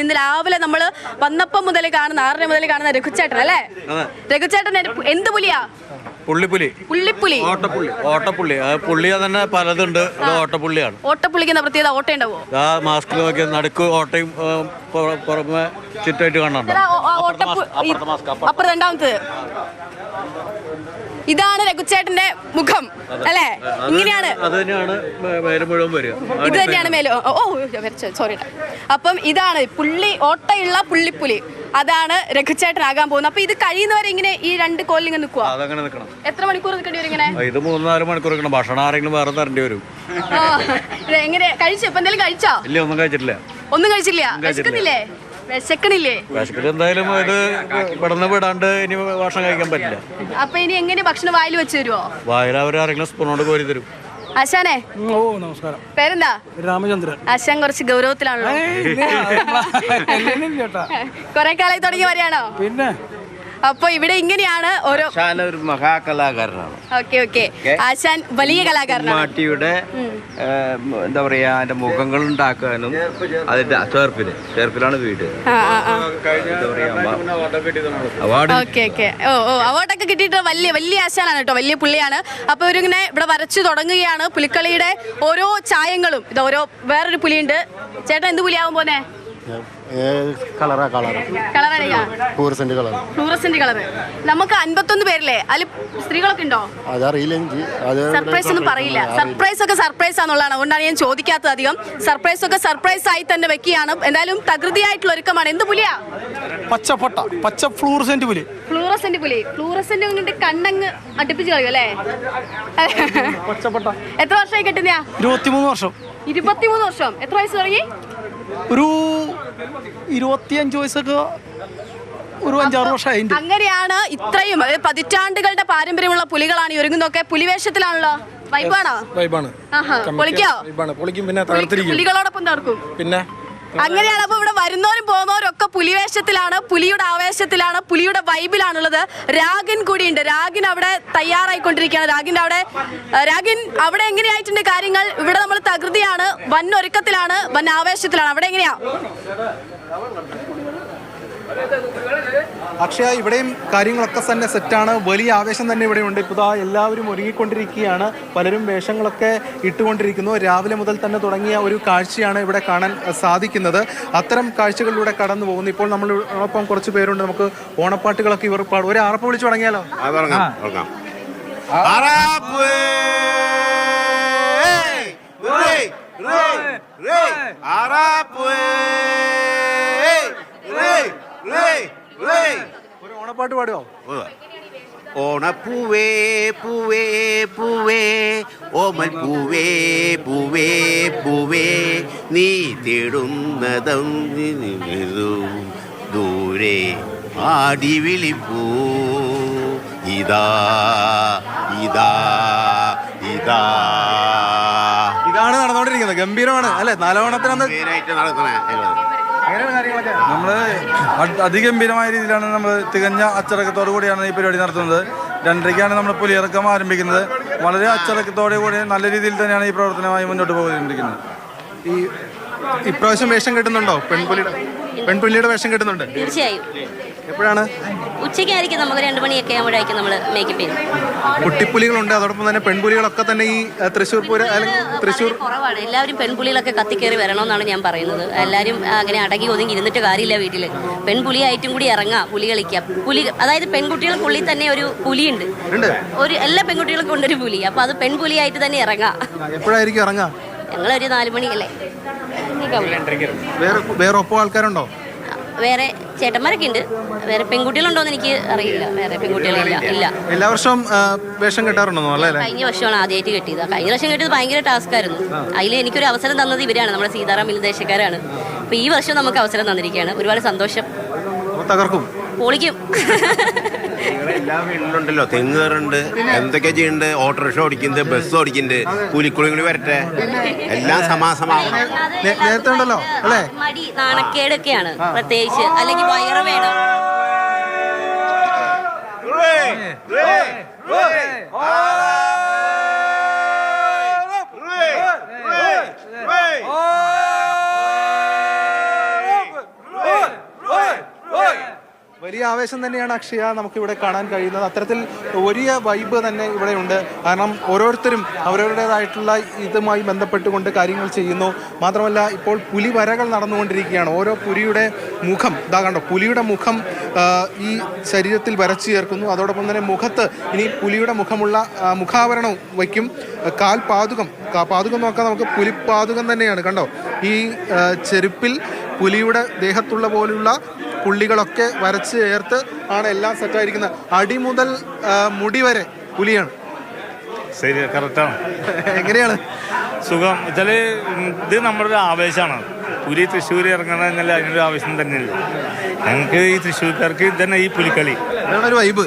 ഇന്ന് രാവിലെ നമ്മൾ വന്നപ്പം മുതൽ കാണുന്ന ആറര മുതൽ കാണുന്ന രഘുച്ചേട്ടൻ അല്ലേ? രഘുചേട്ടൻ എന്ത് പുലിയാ? പുള്ളിപ്പുലി. പുള്ളിപ്പുലി. ഓട്ടപ്പുള്ളി. ഓട്ടപ്പുള്ളി. തന്നെ പലതുണ്ട്. ഇത് ഓട്ടപ്പുള്ളിയാണ്. ഓട്ടപ്പുള്ളിക്കുന്ന പ്രത്യേകത? ഓട്ട ഉണ്ടാവോ? ആ മാസ്കിൽ നടുക്ക് ഓട്ടയും പുറ- പുറമെ ചുറ്റായിട്ട് അപ്പുറത്തെ രണ്ടാമത്തത് ഇതാണ് രഘുച്ചേട്ടന്റെ മുഖം അല്ലേ? ഇങ്ങനെയാണ്. ഇത് തന്നെയാണ് മേലോ. ഓ സോറി അപ്പം ഇതാണ് പുള്ളി ഓട്ടയുള്ള പുള്ളിപ്പുലി. അതാണ് രഘുച്ചേട്ടനാകാൻ പോകുന്നത്. അപ്പൊ ഇത് കഴിയുന്നവരെ ഇങ്ങനെ ഈ രണ്ട് കോലിൽ നിൽക്കുക അതങ്ങനെ നിൽക്കണം എത്ര മണിക്കൂർ നിൽക്കേണ്ടി വരും ഇങ്ങനെ? ഇത് മൂന്ന് നാല് മണിക്കൂർ നിൽക്കണം ഭക്ഷണം ആരെങ്കിലും വേറെ തരേണ്ടി വരും. എങ്ങനെ? കഴിച്ചോ? ഇപ്പൊ എന്തെങ്കിലും കഴിച്ചോ? ഇല്ല ഒന്നും കഴിച്ചിട്ടില്ല. ഒന്നും കഴിച്ചില്ല വിശക്കണില്ലേ? വിശക്കിട്ട് എന്തായാലും ഇത് ഇനി ഭക്ഷണം കഴിക്കാൻ പറ്റില്ല. അപ്പൊ ഇനി എങ്ങനെ ഭക്ഷണം വായിൽ വെച്ച് തരുമോ വായിൽ അവർ ആരെങ്കിലും സ്പൂണോട് കോരി തരും. ആശാനെ. ഓ നമസ്കാരം. പേരെന്താ? രാമചന്ദ്രൻ. ആശാൻ കുറച്ച് ഗൗരവത്തിലാണല്ലോ. കൊറേ കാലായി തുടങ്ങി വരികയാണോ? പിന്നെ? അപ്പൊ ഇവിടെ ഇങ്ങനെയാണ് ഓരോ ആശാൻ ഒരു മഹാകലാകാരനാണ്. Okay okay. ആശാൻ വലിയ കലാകാരനാണ്. മാട്ടിയുടെ എന്താ പറയാ അതിന്റെ മുഖങ്ങൾ ഉണ്ടാക്കാനും അതിന്റെ ചേർപ്പിൽ ചേർപ്പിലാണ് വീട്. ആ ആ ആ. എന്താ പറയാ അവാർഡ്. Okay okay. ഓ ഓ അവാർഡൊക്കെ കിട്ടിയിട്ട് വലിയ വലിയ ആശാനാണ് കേട്ടോ വലിയ പുള്ളിയാണ്. അപ്പൊ ഇവരിങ്ങനെ ഇവിടെ വരച്ചു തുടങ്ങുകയാണ്. പുലിക്കളിയുടെ ഓരോ ചായങ്ങളും ഇത് ഓരോ വേറൊരു പുലിയുണ്ട്. ചേട്ടൻ എന്ത് പുലിയാവും പോന്നെ? കളറാ കളറാ. കളറടിയാ? ടൂറിസ്റ്റിന്റെ കളർ ഫ്ലൂറസെന്റ് കളറ്. നമുക്ക് അൻപത്തൊന്ന് പേരില്ലേ? അതിൽ സ്ത്രീകളൊക്കെ ഉണ്ടോ? അതറിയില്ല എനിക്ക് സർപ്രൈസ് ഒന്നും പറയില്ല. സർപ്രൈസ് ഒക്കെ സർപ്രൈസ് ആണെന്നുള്ളതാണ്. അതുകൊണ്ടാണ് ഞാൻ ചോദിക്കാത്തത് അധികം. സർപ്രൈസ് ഒക്കെ സർപ്രൈസ് ആയി തന്നെ വെക്കുകയാണ്. എന്തായാലും തകൃതിയായിട്ടുള്ള ഒരുക്കമാണ്. എന്ത് പുലിയാ? പച്ചപ്പൊട്ട. പച്ച ഫ്ലൂറസെന്റ് പുലി. ഫ്ലൂറസെന്റ് പുലി. ഫ്ലൂറസെന്റ് കൊണ്ട് കണ്ണങ്ങ് അടുപ്പിച്ച് കളയും അല്ലേ? എത്ര വർഷമായി കെട്ടുന്നയാ? ഇരുപത്തിമൂന്ന് വർഷം. ഇരുപത്തിമൂന്ന് വർഷം. എത്ര വയസ്സ് തുടങ്ങി? ഒരു ഇരുപത്തിയഞ്ച് വയസ്സൊക്കെ ഒരു അഞ്ചാറ് വർഷമായി ഉണ്ട്. അങ്ങനെയാണ് ഇത്രയും പതിറ്റാണ്ടുകളുടെ പാരമ്പര്യമുള്ള പുലികളാണ് ഒരുങ്ങുന്നൊക്കെ പുലിവേഷത്തിലാണല്ലോ? വൈബാണോ? വൈബാണ്. പൊളിക്കോ? പിന്നെ പുലികളോടൊപ്പം തകർക്കും പിന്നെ അങ്ങനെയാണ് അപ്പൊ ഇവിടെ വരുന്നവരും പോകുന്നവരും ഒക്കെ പുലിവേഷത്തിലാണ് പുലിയുടെ ആവേശത്തിലാണ് പുലിയുടെ വൈബിലാണുള്ളത്. രാഗിൻ കൂടിയുണ്ട്. രാഗിൻ അവിടെ തയ്യാറായിക്കൊണ്ടിരിക്കുകയാണ്. രാഗിന്റെ അവിടെ രാഗിൻ അവിടെ എങ്ങനെയായിട്ടുണ്ട് കാര്യങ്ങൾ? ഇവിടെ നമ്മൾ തകൃതിയാണ്. വൻ ഒരുക്കത്തിലാണ് വൻ ആവേശത്തിലാണ്. അവിടെ എങ്ങനെയാ? അക്ഷയ ഇവിടെയും കാര്യങ്ങളൊക്കെ തന്നെ സെറ്റാണ് വലിയ ആവേശം തന്നെ ഇവിടെയുണ്ട് ഇപ്പോൾ ഇതാ എല്ലാവരും ഒരുങ്ങിക്കൊണ്ടിരിക്കുകയാണ്. പലരും വേഷങ്ങളൊക്കെ ഇട്ടുകൊണ്ടിരിക്കുന്നു. രാവിലെ മുതൽ തന്നെ തുടങ്ങിയ ഒരു കാഴ്ചയാണ് ഇവിടെ കാണാൻ സാധിക്കുന്നത്. അത്തരം കാഴ്ചകളിലൂടെ കടന്നു പോകുന്നു. ഇപ്പോൾ നമ്മൾ ഒപ്പം കുറച്ച് പേരുണ്ട്. നമുക്ക് ഓണപ്പാട്ടുകളൊക്കെ ഇവർ പാടും. ഒരു ആറപ്പ് വിളിച്ചു തുടങ്ങിയാലോ? ഒരു ഓണപ്പാട്ട് പാടുമോ ഓണപ്പൂവേ പൂവേ പൂവേ ഓമൽ പൂവേ പൂവേ പൂവേ നീ തേടുന്നതും ദൂരെ ആടി വിളിപ്പൂ ഇതാ ഇതാ ഇതാ. ഇതാണ് നടന്നുകൊണ്ടിരിക്കുന്നത്. ഗംഭീരമാണ്. അല്ലെ? നാലോണത്തിനന്ന് നടക്കുന്നത് നടക്കണേ. നമ്മൾ അതിഗംഭീരമായ രീതിയിലാണ് നമ്മൾ തികഞ്ഞ അച്ചടക്കത്തോടു കൂടിയാണ് ഈ പരിപാടി നടത്തുന്നത്. രണ്ടരയ്ക്കാണ് നമ്മൾ പുലിയിറക്കം ആരംഭിക്കുന്നത്. വളരെ അച്ചടക്കത്തോടെ കൂടി നല്ല രീതിയിൽ തന്നെയാണ് ഈ പ്രവർത്തനമായി മുന്നോട്ട് പോകുന്നത് ഈ ഇപ്രാവശ്യം വേഷം കിട്ടുന്നുണ്ടോ? പെൺപുലിയുടെ പെൺപുലിയുടെ വേഷം കിട്ടുന്നുണ്ട്. തീർച്ചയായും. എപ്പോഴാണ്? ഉച്ചയ്ക്കായിരിക്കും നമുക്ക് രണ്ടു മണിയൊക്കെ ആകുമ്പോഴായിരിക്കും നമ്മൾ മേക്കപ്പ് ചെയ്യുന്നത്. കുട്ടിപ്പുലികളുണ്ട്. അതോടൊപ്പം തന്നെ പെൺപുലികളൊക്കെ തന്നെ ഈ തൃശ്ശൂർ പൂര തൃശ്ശൂർ കുറവാണ്. എല്ലാവരും പെൺപുലികളൊക്കെ കത്തിക്കേറി വരണമെന്നാണ് ഞാൻ പറയുന്നത്. എല്ലാവരും അങ്ങനെ അടങ്ങി ഒതുങ്ങി ഇരുന്നിട്ട് കാര്യമില്ല വീട്ടിൽ പെൺപുലിയായിട്ടും കൂടി ഇറങ്ങാം പുലി കളിക്കാം. പുലി അതായത് പെൺകുട്ടികൾക്കുള്ളിൽ തന്നെ ഒരു പുലിയുണ്ട്. ഉണ്ട്? ഒരു എല്ലാ പെൺകുട്ടികൾക്കും ഉണ്ടൊരു പുലി. അപ്പൊ അത് പെൺപുലിയായിട്ട് തന്നെ ഇറങ്ങാം. എപ്പോഴായിരിക്കും ഇറങ്ങാ? ഞങ്ങളൊരു നാല് മണിയല്ലേ? വേറെ വേറെ ഒപ്പം ആൾക്കാരുണ്ടോ? വേറെ ചേട്ടന്മാരൊക്കെ ഉണ്ട് വേറെ പെൺകുട്ടികളുണ്ടോന്ന് എനിക്ക് അറിയില്ല. വേറെ പെൺകുട്ടികളില്ല. ഇല്ല. എല്ലാ വർഷവും വേഷം കിട്ടാറുണ്ടോ കഴിഞ്ഞ വർഷമാണ് ആദ്യമായിട്ട് കിട്ടിയത്. കഴിഞ്ഞ വർഷം കിട്ടിയത് ഭയങ്കര ടാസ്ക് ആയിരുന്നു അതിൽ എനിക്കൊരു അവസരം തന്നത് ഇവരാണ്. നമ്മുടെ സീതാറാം മിൽദേശക്കാരാണ് അപ്പൊ ഈ വർഷം നമുക്ക് അവസരം തന്നിരിക്കുകയാണ്. ഒരുപാട് സന്തോഷം. തകർക്കും. പൊളിക്കും. എല്ലാ വീട്ടിലുണ്ടല്ലോ തെങ്ങ് കയറുണ്ട് എന്തൊക്കെയാ ചെയ്യുന്നുണ്ട് ഓട്ടോറിക്ഷ ഓടിക്കുന്നുണ്ട് ബസ് ഓടിക്കുന്നുണ്ട് കൂലിക്കുളി കൂടി വരട്ടെ. എല്ലാം സമാസമാവണം. നേരത്തെ ഉണ്ടല്ലോ അല്ലേ? മടി നാണക്കേടൊക്കെയാണ്. പ്രത്യേകിച്ച് അല്ലെങ്കിൽ വയറ് വേണം. വലിയ ആവേശം തന്നെയാണ് അക്ഷയ നമുക്ക് ഇവിടെ കാണാൻ കഴിയുന്നത്. അത്തരത്തിൽ വലിയ വൈബ് തന്നെ ഇവിടെ ഉണ്ട്. കാരണം ഓരോരുത്തരും അവരവരുടേതായിട്ടുള്ള ഇതുമായി ബന്ധപ്പെട്ടുകൊണ്ട് കാര്യങ്ങൾ ചെയ്യുന്നു. മാത്രമല്ല ഇപ്പോൾ പുലി വരകൾ നടന്നുകൊണ്ടിരിക്കുകയാണ്. ഓരോ പുലിയുടെ മുഖം ഇതാ കണ്ടോ പുലിയുടെ മുഖം ഈ ശരീരത്തിൽ വരച്ചു ചേർക്കുന്നു. അതോടൊപ്പം തന്നെ മുഖത്ത് ഇനി പുലിയുടെ മുഖമുള്ള മുഖാവരണം വയ്ക്കും. കാൽ പാതുകം പാതുകം നോക്കാൻ നമുക്ക് പുലിപ്പാതുകം തന്നെയാണ്. കണ്ടോ ഈ ചെരുപ്പിൽ പുലിയുടെ ദേഹത്തുള്ള പോലുള്ള പുള്ളികളൊക്കെ വരച്ച് ചേർത്ത് ആണ് എല്ലാം സെറ്റായിരിക്കുന്നത് അടി മുതൽ മുടി വരെ പുലിയാണ്. ശരി കറക്റ്റാണ് എങ്ങനെയാണ്? സുഖം. വെച്ചാൽ ഇത് നമ്മുടെ ഒരു ആവേശമാണ്. പുലി തൃശ്ശൂർ ഇറങ്ങണ എന്നല്ല അതിനൊരു ആവേശം തന്നെയല്ല. ഞങ്ങൾക്ക് ഈ തൃശ്ശൂർക്കാർക്ക് തന്നെ ഈ പുലിക്കളി. അതാണൊരു ഒരു വൈബ്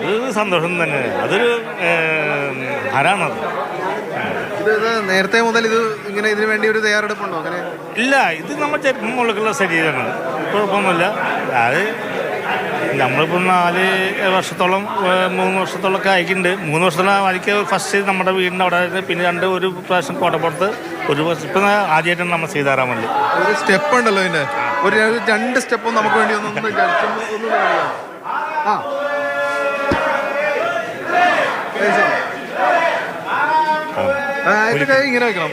അത് സന്തോഷം തന്നെ. അതൊരു ഹരാണത് ഇത് നേരത്തെ മുതൽ ഇത് ഇങ്ങനെ ഇതിനു വേണ്ടി ഒരു തയ്യാറെടുപ്പുണ്ടോ? അങ്ങനെ? ഇല്ല ഇത് നമ്മൾ ചെറുപ്പം മുളക്കുള്ള ശരീരമാണ്. കുഴപ്പമൊന്നുമില്ല. അത് നമ്മളിപ്പോൾ നാല് വർഷത്തോളം മൂന്ന് വർഷത്തോളം ഒക്കെ അയക്കുന്നുണ്ട് മൂന്ന് വർഷത്തോളം എനിക്ക് ഫസ്റ്റ് നമ്മുടെ വീടിന്റെ അവിടെ. പിന്നെ രണ്ട് ഒരു പ്രാവശ്യം കോട്ടപ്പുറത്ത് ഒരു വർഷം ഇപ്പം ആദ്യമായിട്ടാണ് നമ്മൾ സീതാരാമനിൽ ഒരു സ്റ്റെപ്പ് ഉണ്ടല്ലോ ഇതിന്റെ ഒരു രണ്ട് സ്റ്റെപ്പും നമുക്ക് വേണ്ടി ഒന്ന്. ആ. ഇങ്ങനെ വെക്കണം.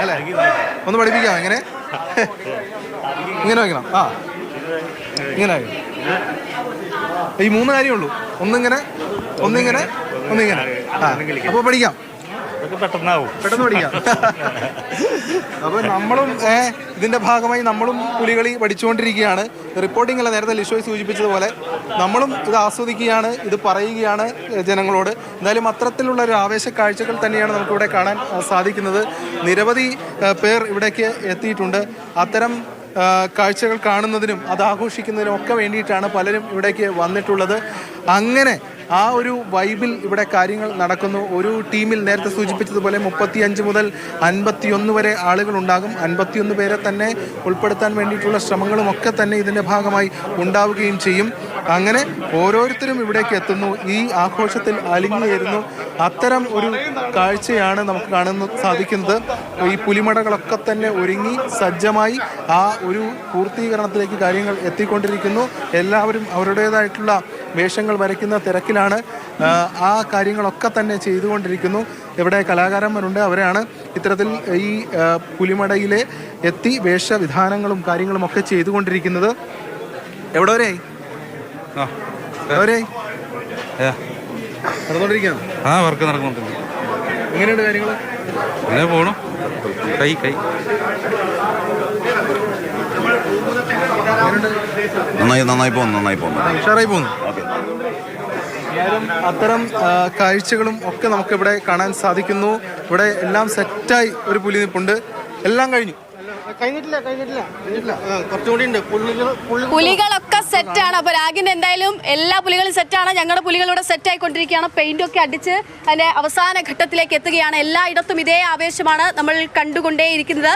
അല്ലേ? ഒന്ന് പഠിപ്പിക്കാം എങ്ങനെ? ഇങ്ങനെ വെക്കണം ആ. ഇങ്ങനെ. ഈ മൂന്ന് കാര്യമുള്ളൂ. ഒന്നിങ്ങനെ ഒന്നിങ്ങനെ ഒന്നിങ്ങനെ. ആ. അപ്പോൾ പഠിക്കാം. പെട്ടെന്ന് പഠിക്കാം. അപ്പൊ നമ്മളും ഇതിന്റെ ഭാഗമായി നമ്മളും പുലികളി പഠിച്ചുകൊണ്ടിരിക്കുകയാണ്. റിപ്പോർട്ടിംഗ് അല്ല നേരത്തെ ലിഷോയ് സൂചിപ്പിച്ചതുപോലെ നമ്മളും ഇത് ആസ്വദിക്കുകയാണ് ഇത് പറയുകയാണ് ജനങ്ങളോട്. എന്തായാലും അത്തരത്തിലുള്ള ഒരു ആവേശ കാഴ്ചകൾ തന്നെയാണ് നമുക്കിവിടെ കാണാൻ സാധിക്കുന്നത്. നിരവധി പേർ ഇവിടേക്ക് എത്തിയിട്ടുണ്ട്. അത്തരം കാഴ്ചകൾ കാണുന്നതിനും അത് ആഘോഷിക്കുന്നതിനും ഒക്കെ വേണ്ടിയിട്ടാണ് പലരും ഇവിടേക്ക് വന്നിട്ടുള്ളത്. അങ്ങനെ ആ ഒരു വൈബിൽ ഇവിടെ കാര്യങ്ങൾ നടക്കുന്നു. ഒരു ടീമിൽ നേരത്തെ സൂചിപ്പിച്ചതുപോലെ മുപ്പത്തിയഞ്ച് മുതൽ അൻപത്തിയൊന്ന് വരെ ആളുകൾ ഉണ്ടാകും അൻപത്തിയൊന്ന് പേരെ തന്നെ ഉൾപ്പെടുത്താൻ വേണ്ടിയിട്ടുള്ള ശ്രമങ്ങളും ഒക്കെ തന്നെ ഇതിന്റെ ഭാഗമായി ഉണ്ടാവുകയും ചെയ്യും. അങ്ങനെ ഓരോരുത്തരും ഇവിടേക്ക് എത്തുന്നു. ഈ ആഘോഷത്തിൽ അലിഞ്ഞു ചേരുന്നു അത്തരം ഒരു കാഴ്ചയാണ് നമുക്ക് കാണുന്ന സാധിക്കുന്നത്. ഈ പുലിമടകളൊക്കെ തന്നെ ഒരുങ്ങി സജ്ജമായി ആ ഒരു പൂർത്തീകരണത്തിലേക്ക് കാര്യങ്ങൾ എത്തിക്കൊണ്ടിരിക്കുന്നു. എല്ലാവരും അവരുടേതായിട്ടുള്ള വേഷങ്ങൾ വരയ്ക്കുന്ന തിരക്കിലാണ് ആ, കാര്യങ്ങളൊക്കെ തന്നെ ചെയ്തുകൊണ്ടിരിക്കുന്നു. ഇവിടെ കലാകാരന്മാരുണ്ട് അവരാണ് ഇത്തരത്തിൽ ഈ പുലിമടയിലെ എത്തി വേഷവിധാനങ്ങളും കാര്യങ്ങളും ഒക്കെ ചെയ്തുകൊണ്ടിരിക്കുന്നത്. എവിടെ വരെ? ആ. വർക്ക് നടക്കുന്നുണ്ട് എങ്ങനെയുണ്ട് കാര്യങ്ങൾ അങ്ങനെ പോണു. കൈ കൈ. നന്നായി നന്നായി പോകുന്നു നന്നായി പോകുന്നു. ഉഷാറായി പോകുന്നു. എന്തായാലും അത്തരം കാഴ്ചകളും ഒക്കെ നമുക്കിവിടെ കാണാൻ സാധിക്കുന്നു. ഇവിടെ എല്ലാം സെറ്റായി ഒരു പുലി നിപ്പുണ്ട് എല്ലാം കഴിഞ്ഞു. പുലികളൊക്കെ സെറ്റാണ് അപ്പൊ രാഗിന്റെ എന്തായാലും എല്ലാ പുലികളും സെറ്റാണ് ഞങ്ങളുടെ പുലികളിവിടെ സെറ്റ് ആയിക്കൊണ്ടിരിക്കുകയാണ്. പെയിന്റ് ഒക്കെ അടിച്ച് അതിന്റെ അവസാന ഘട്ടത്തിലേക്ക് എത്തുകയാണ്. എല്ലായിടത്തും ഇതേ ആവേശമാണ് നമ്മൾ കണ്ടുകൊണ്ടേയിരിക്കുന്നത്.